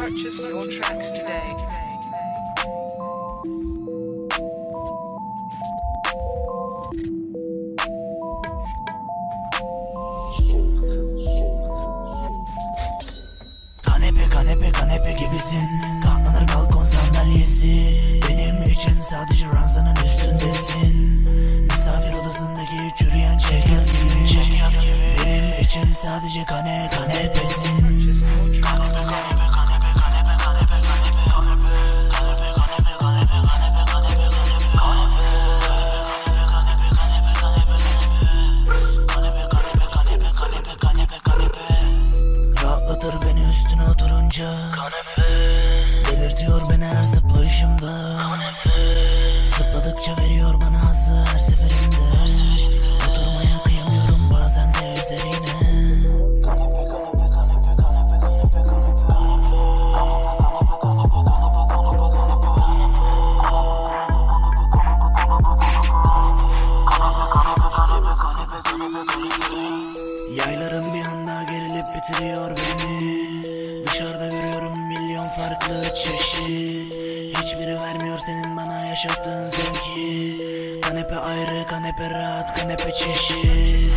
Purchase your tracks today. Kanepe kanepe kanepe gibisin. Katlanır balkon sandalyesi. Benim için sadece ranzanın üstündesin. Misafir odasındaki çürüyen gibi Benim için sadece kane kanepesin üstüne oturunca Delirtiyor beni her zıplayışımda Zıpladıkça veriyor bana hazzı her seferinde Oturmaya kıyamıyorum bazen de üzerine Kanepe kanepe kanepe kanepe kanepe kanepe Kanepe kanepe kanepe kanepe kanepe kanepe Kanepe kanepe kanepe kanepe Yaylarım bir anda gerilip bitiriyor beni senin bana yaşattığın zevki. Kanepe ayrı kanepe rahat kanepe çeşit